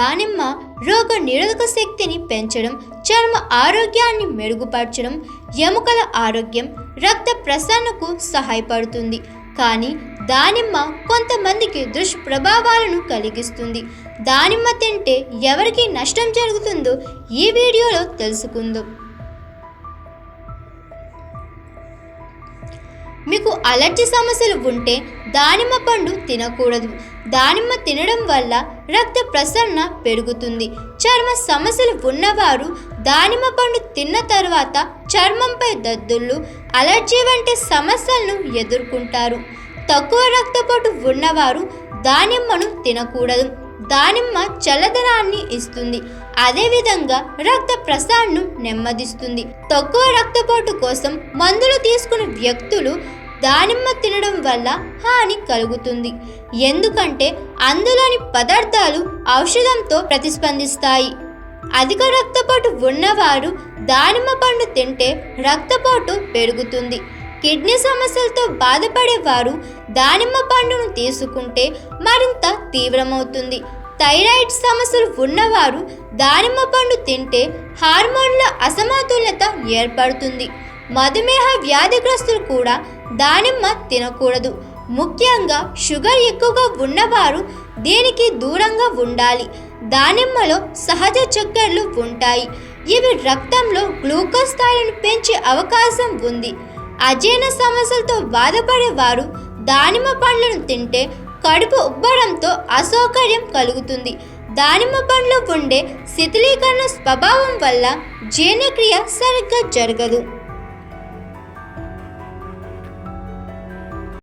దానిమ్మ రోగ నిరోధక శక్తిని పెంచడం చర్మ ఆరోగ్యాన్ని మెరుగుపరచడం ఎముకల ఆరోగ్యం రక్త ప్రసరణకు సహాయపడుతుంది. కానీ దానిమ్మ కొంతమందికి దుష్ప్రభావాలను కలిగిస్తుంది. దానిమ్మ తింటే ఎవరికి నష్టం జరుగుతుందో ఈ వీడియోలో తెలుసుకుందాం. అలర్జీ సమస్యలు ఉంటే దానిమ్మ పండు తినకూడదు. దానిమ్మ తినడం వల్ల రక్త ప్రసరణ పెరుగుతుంది. చర్మ సమస్యలు ఉన్నవారు దానిమ్మ పండు తిన్న తర్వాత చర్మంపై దద్దుళ్ళు అలర్జీ వంటి సమస్యలను ఎదుర్కొంటారు. తక్కువ రక్తపోటు ఉన్నవారు దానిమ్మను తినకూడదు. దానిమ్మ చల్లదనాన్ని ఇస్తుంది. అదేవిధంగా రక్త ప్రసరణను నెమ్మదిస్తుంది. తక్కువ రక్తపోటు కోసం మందులు తీసుకునే వ్యక్తులు దానిమ్మ తినడం వల్ల హాని కలుగుతుంది. ఎందుకంటే అందులోని పదార్థాలు ఔషధంతో ప్రతిస్పందిస్తాయి. అధిక రక్తపోటు ఉన్నవారు దానిమ్మ పండు తింటే రక్తపోటు పెరుగుతుంది. కిడ్నీ సమస్యలతో బాధపడేవారు దానిమ్మ పండును తీసుకుంటే మరింత తీవ్రమవుతుంది. థైరాయిడ్ సమస్యలు ఉన్నవారు దానిమ్మ పండు తింటే హార్మోన్ల అసమతుల్యత ఏర్పడుతుంది. మధుమేహ వ్యాధిగ్రస్తులు కూడా దానిమ్మ తినకూడదు. ముఖ్యంగా షుగర్ ఎక్కువగా ఉన్నవారు దీనికి దూరంగా ఉండాలి? దానిమ్మలో సహజ చక్కెరలు ఉంటాయి. ఇవి రక్తంలో గ్లూకోజ్ స్థాయిలను పెంచే అవకాశం ఉంది. అజీర్ణ సమస్యలతో బాధపడేవారు దానిమ్మ పండ్లను తింటే కడుపు ఉబ్బడంతో అసౌకర్యం కలుగుతుంది. దానిమ్మ పండ్లో ఉండే శిథిలీకరణ స్వభావం వల్ల జీర్ణక్రియ సరిగ్గా జరగదు.